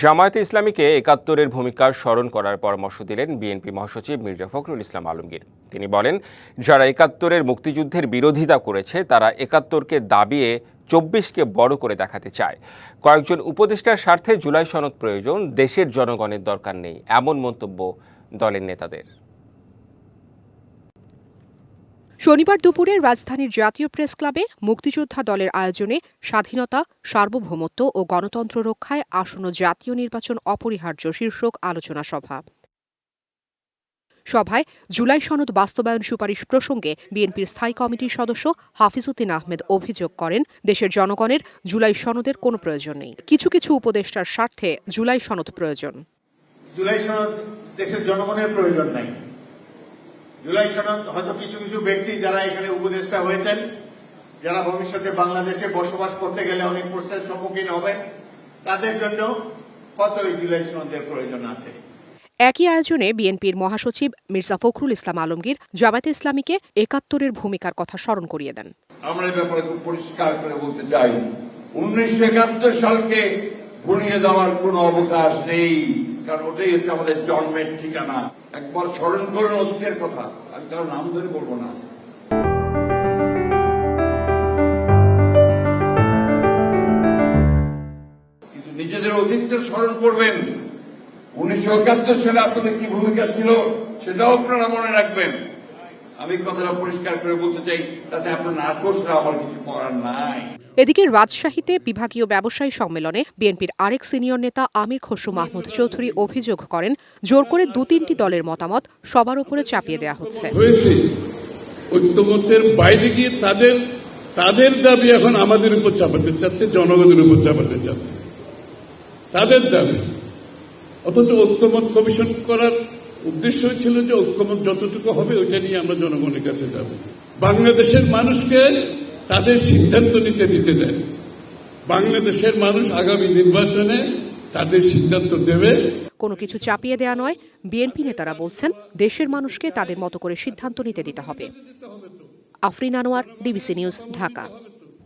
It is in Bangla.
জামায়াতে ইসলামীকে একাত্তরের ভূমিকা স্মরণ করার পরামর্শ দিলেন বিএনপি মহাসচিব মির্জা ফখরুল ইসলাম আলমগীর। তিনি বলেন, যারা একাত্তরের মুক্তিযুদ্ধের বিরোধিতা করেছে, তারা একাত্তরকে দাবিয়ে চব্বিশকে বড় করে দেখাতে চায়। কয়েকজন উপদেষ্টার স্বার্থে জুলাই সনদ প্রয়োজন, দেশের জনগণের দরকার নেই, এমন মন্তব্য দলের নেতাদের। শনিবার দুপুরে রাজধানীর জাতীয় প্রেস ক্লাবে মুক্তিযোদ্ধা দলের আয়োজনে স্বাধীনতা, সার্বভৌমত্ব ও গণতন্ত্র রক্ষায় আসন্ন জাতীয় নির্বাচন অপরিহার্য শীর্ষক আলোচনা সভা। সভায় জুলাই সনদ বাস্তবায়ন সুপারিশ প্রসঙ্গে বিএনপির স্থায়ী কমিটির সদস্য হাফিজউদ্দিন আহমেদ অভিযোগ করেন, দেশের জনগণের জুলাই সনদের কোনো প্রয়োজন নেই। কিছু কিছু উপদেষ্টার স্বার্থে জুলাই সনদ প্রয়োজন। জুলাই সনদ দেশের জনগণের প্রয়োজন নাই। জুলাই সনদ হয়তো কিছু কিছু ব্যক্তি যারা এখানে উপদেষ্টা হয়েছেন যারা ভবিষ্যতে বাংলাদেশে বসবাস করতে গেলে অনেক প্রশ্নের সম্মুখীন হবেন তাদের জন্য কত এই জুলাই সনদের প্রয়োজন আছে? একই আয়োজনে বিএনপির মহাসচিব মির্জা ফখরুল ইসলাম আলমগীর জামায়াতে ইসলামীকে একাত্তরের ভূমিকার কথা স্মরণ করিয়ে দেন। আমরা এই ব্যাপারে খুব পরিষ্কার করে বলতে চাই উনিশশো একাত্তর সালকে ভুলিয়ে দেওয়ার কোনো অবকাশ নেই। কারণ ওটাই হচ্ছে আমাদের জন্মের ঠিকানা। একবার স্মরণ করুন অতীতের কথা আমি কারও নাম ধরে বলব না। কিন্তু নিজেদের অতীতটা স্মরণ করবেন। উনিশশো একাত্তর সালে আপনাদের কি ভূমিকা ছিল, সেটাও আপনারা মনে রাখবেন। আমি কথাটা পরিষ্কার করে বলতে চাই তাতে আপনার নাটকরা আমার কিছু করার নাই। এদিকে রাজশাহীতে বিভাগীয় ব্যবসায়ী সম্মেলনে বিএনপির আরেক সিনিয়র নেতা আমির খসরু মাহমুদ চৌধুরী অভিযোগ করেন জোর করে দু তিনটি দলের মতামত সবার উপরে চাপিয়ে দেওয়া হচ্ছে। হয়েছে। ঐক্যমত্যের বাইরে গিয়ে তাদের তাদের দাবি এখন আমাদের উপর চাপাতে চাচ্ছে জনগণের উপর চাপাতে চাচ্ছে। তাদের দাবি। অথচ ঐক্যমত কমিশন করার উদ্দেশ্য ছিল যে ঐক্যমত যতটুকু হবে, ওইটা নিয়ে আমরা জনগণের কাছে যাব। বাংলাদেশের মানুষকে তাদের সিদ্ধান্ত নিতে দিতে দেয়। বাংলাদেশের মানুষ আগামী নির্বাচনে তাদের সিদ্ধান্ত দেবে। কোনো কিছু চাপিয়ে দেয়া নয়, বিএনপি নেতারা বলছেন, দেশের মানুষকে তাদের মতো করে সিদ্ধান্ত নিতে দিতে হবে। Afrin Anwar, DBC news, Dhaka.